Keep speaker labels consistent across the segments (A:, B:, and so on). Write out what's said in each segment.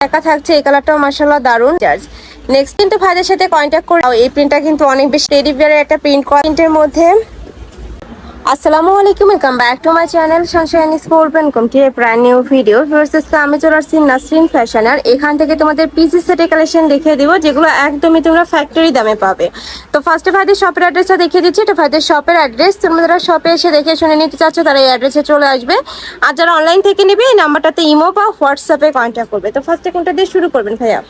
A: একা থাকছে, এই কালারটাও মার্শাল্লাহ দারুণ চার্জ নেক্সট কিন্তু ভাইদের সাথে কন্ট্যাক্ট করে এই প্রিন্টটা কিন্তু অনেক বেশি টেডি বিয়ারের একটা প্রিন্ট প্রিন্টের মধ্যে আসসালামু আলাইকুম welcome back to my channel Sunshine Sport welcome to a brand new video versus আমি চলে আসছি নাসরিন ফ্যাশন আর এখান থেকে তোমাদের পিসি সেটের কালেকশন দেখিয়ে দিব, যেগুলো একদমই তোমরা ফ্যাক্টরি দামে পাবে। তো ফার্স্টে ভাইদের শপের অ্যাড্রেসটা দেখিয়ে দিচ্ছি। এটা ভাইদের শপের অ্যাড্রেস তোমরা যারা শপে এসে দেখে শুনে নিতে চাচ্ছ, তারা এই অ্যাড্রেসে চলে আসবে। আর যারা অনলাইন থেকে নেবে, এই নাম্বারটাতে ইমো বা হোয়াটসঅ্যাপে কন্ট্যাক্ট করবে। তো ফার্স্টে কোনটা দিয়ে শুরু করবেন ভাইয়া?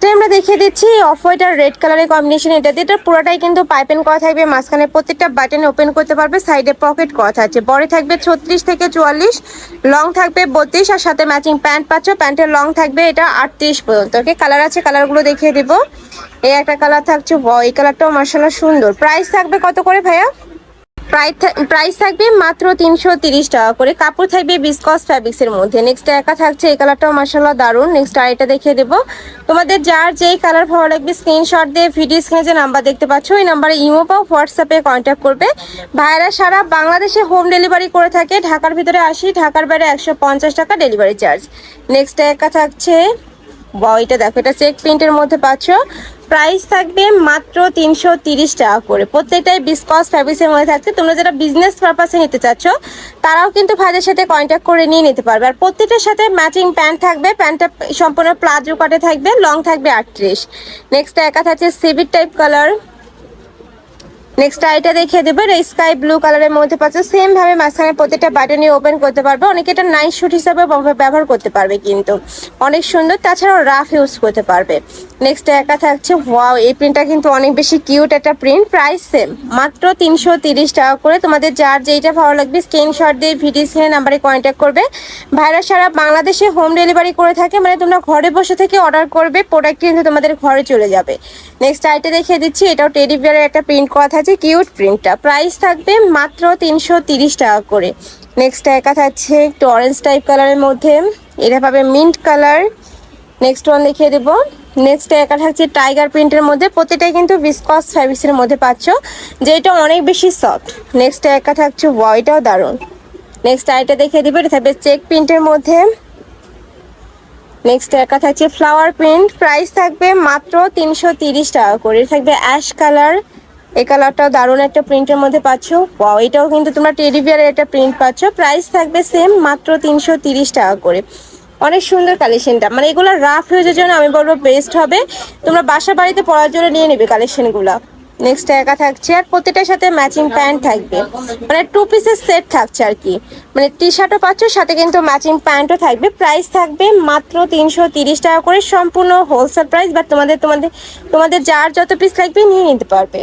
A: তো আমরা দেখিয়ে দিচ্ছি অফ হোয়াইট আর রেড কালারের কম্বিনেশন এটা দিয়ে। এটা পুরোটাই কিন্তু পাইপেন করা থাকবে। মাঝখানে প্রত্যেকটা বাটন ওপেন করতে পারবে সাইডে পকেট করা থাকছে বড়ি থাকবে ছত্রিশ থেকে চুয়াল্লিশ লং থাকবে বত্রিশ, আর সাথে ম্যাচিং প্যান্ট পাচ্ছ প্যান্টের লং থাকবে এটা আটত্রিশ পর্যন্ত। ওকে কালার আছে কালারগুলো দেখিয়ে দিব। এই একটা কালার থাকছে এই কালারটাও মার্শাল্লাহ সুন্দর। প্রাইস থাকবে কত করে ভাইয়া? প্রাইস থাকবে মাত্র তিনশো তিরিশ টাকা করে। কাপড় থাকবে বিসকস ফ্যাব্রিক্স এর মধ্যে। নেক্সট একা থাকছে, এই কালারটাও মার্শাল্লাহ দারুণ নেক্সট আর এটা দেখিয়ে দেবো। তোমাদের যার যেই কালার ভালো লাগবে স্ক্রিনশট দিয়ে ভিডিও স্ক্রিনে যে নাম্বার দেখতে পাচ্ছ, ওই নাম্বারে ইমো বা হোয়াটসঅ্যাপে কন্ট্যাক্ট করবে। ভাইরা সারা বাংলাদেশে হোম ডেলিভারি করে থাকে। ঢাকার ভিতরে আসি, ঢাকার বাইরে একশো পঞ্চাশ টাকা ডেলিভারি চার্জ নেক্সট একা থাকছে বাও এটা দেখো, এটা চেক প্রিন্টের মধ্যে পাচ্ছ। প্রাইস থাকবে মাত্র তিনশো তিরিশ টাকা করে। প্রত্যেকটাই বিসকস ফ্যাব্রিক্সের মধ্যে থাকছে। তোমরা যারা বিজনেস পারপাসে নিতে চাচ্ছ, তারাও কিন্তু ভাইদের সাথে কন্ট্যাক্ট করে নিয়ে নিতে পারবে। আর প্রত্যেকটার সাথে ম্যাচিং প্যান্ট থাকবে। প্যান্টটা সম্পূর্ণ প্লাজো কাটে থাকবে লং থাকবে আটত্রিশ। নেক্সট একা থাকছে সিভিট টাইপ কালার নেক্সট আইটা দেখিয়ে দেবো এটা স্কাই ব্লু কালারের মধ্যে পাচ্ছে সেম ভাবে মাঝখানে প্রত্যেকটা বাটনই ওপেন করতে পারবে। অনেকে এটা নাইট শুট হিসাবে ব্যবহার করতে পারবে কিন্তু। অনেক সুন্দর, তাছাড়াও রাফ ইউজ করতে পারবে। নেক্সট একা থাকছে ওয়াও এই প্রিন্টটা কিন্তু অনেক বেশি কিউট একটা প্রিন্ট প্রাইস সেম মাত্র তিনশো টাকা করে। তোমাদের যার যেইটা ভালো লাগবে স্ক্রিনশট দিয়ে ভিডিও স্ক্রিনে নাম্বারে কন্ট্যাক্ট করবে। ভাইরা সারা বাংলাদেশে হোম ডেলিভারি করে থাকে মানে তোমরা ঘরে বসে থেকে অর্ডার করবে প্রোডাক্ট কিন্তু তোমাদের ঘরে চলে যাবে। নেক্সট আইটা দেখিয়ে দিচ্ছি, এটাও টেডি বিয়ারের একটা প্রিন্ট করা থাকছে কিউট প্রিন্টটা। প্রাইস থাকবে মাত্র তিনশো টাকা করে। নেক্সট একা থাকছে একটু অরেঞ্জ টাইপ কালারের মধ্যে। এটা পাবে মিন্ট কালার নেক্সট ওয়ান দেখিয়ে দেবো। নেক্সট একা থাকছে টাইগার প্রিন্টের মধ্যে। প্রতিটাই কিন্তু বিসকস ফ্যাব্রিক্সের মধ্যে পাচ্ছ, যেটা অনেক বেশি সফট নেক্সট একা থাকছে ওয়াইটাও দারুণ। নেক্সট আইটা দেখিয়ে দিবে, এটা থাকবে চেক প্রিন্টের মধ্যে। নেক্সট একা থাকছে ফ্লাওয়ার প্রিন্ট প্রাইস থাকবে মাত্র তিনশো টাকা করে। থাকবে অ্যাশ কালার এই কালারটাও দারুণ একটা প্রিন্টের মধ্যে পাচ্ছ। ওয়াও এটাও কিন্তু তোমরা টেডি বিয়ারের একটা প্রিন্ট পাচ্ছ। প্রাইস থাকবে সেম মাত্র তিনশো টাকা করে। অনেক সুন্দর কালেকশনটা মানে এগুলো রাফ হয়ে জন্য আমি বলব বেস্ট হবে। তোমরা বাসা বাড়িতে পড়ার জন্য নিয়ে নেবে কালেকশনগুলো নেক্সট একা থাকছে আর প্রতিটার সাথে ম্যাচিং প্যান্ট থাকবে। মানে টু পিসের সেট থাকছে আর কি। মানে টি শার্টও পাচ্ছ, সাথে কিন্তু ম্যাচিং প্যান্টও থাকবে। প্রাইস থাকবে মাত্র তিনশো তিরিশ টাকা করে। সম্পূর্ণ হোলসেল প্রাইস বা তোমাদের তোমাদের তোমাদের যার যত পিস লাগবে নিয়ে নিতে পারবে।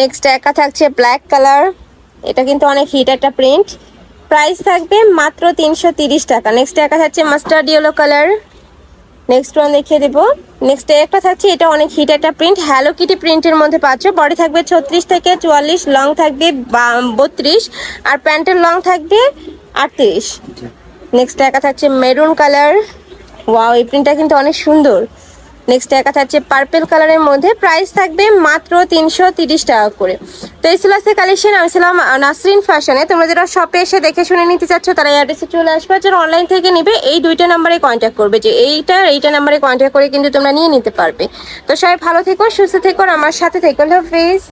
A: নেক্সট একা থাকছে ব্ল্যাক কালার এটা কিন্তু অনেক হিট একটা প্রিন্ট প্রাইস থাকবে মাত্র তিনশো তিরিশ টাকা। নেক্সট একা থাকছে mustard yellow colour next one দেখিয়ে দেবো। নেক্সট একটা থাকছে এটা অনেক হিট একটা প্রিন্ট হ্যালো কিটি প্রিন্টের মধ্যে পাচ্ছ। বডি থাকবে ছত্রিশ থেকে চুয়াল্লিশ লং থাকবে বত্রিশ আর প্যান্টের লং থাকবে আটত্রিশ। নেক্সট একা থাকছে মেরুন কালার ওয়াও এই প্রিন্টটা কিন্তু অনেক সুন্দর। নেক্সট দেখা থাকছে পার্পেল কালারের মধ্যে প্রাইস থাকবে মাত্র তিনশো টাকা করে। তো এই ছিল আজকে কালেকশন আমি ছিলাম নাসরিন ফ্যাশনে তোমরা যারা শপে এসে দেখে শুনে নিতে চাচ্ছ, তারা এই অ্যাড্রেসে চলে আসবে। যারা অনলাইন থেকে নিবে, এই দুইটা নাম্বারে কন্ট্যাক্ট করবে যে এইটা এইটা নাম্বারে কন্ট্যাক্ট করে কিন্তু তোমরা নিয়ে নিতে পারবে। তো সবাই ভালো থেকো, সুস্থ থেকো আমার সাথে থেকো ফেস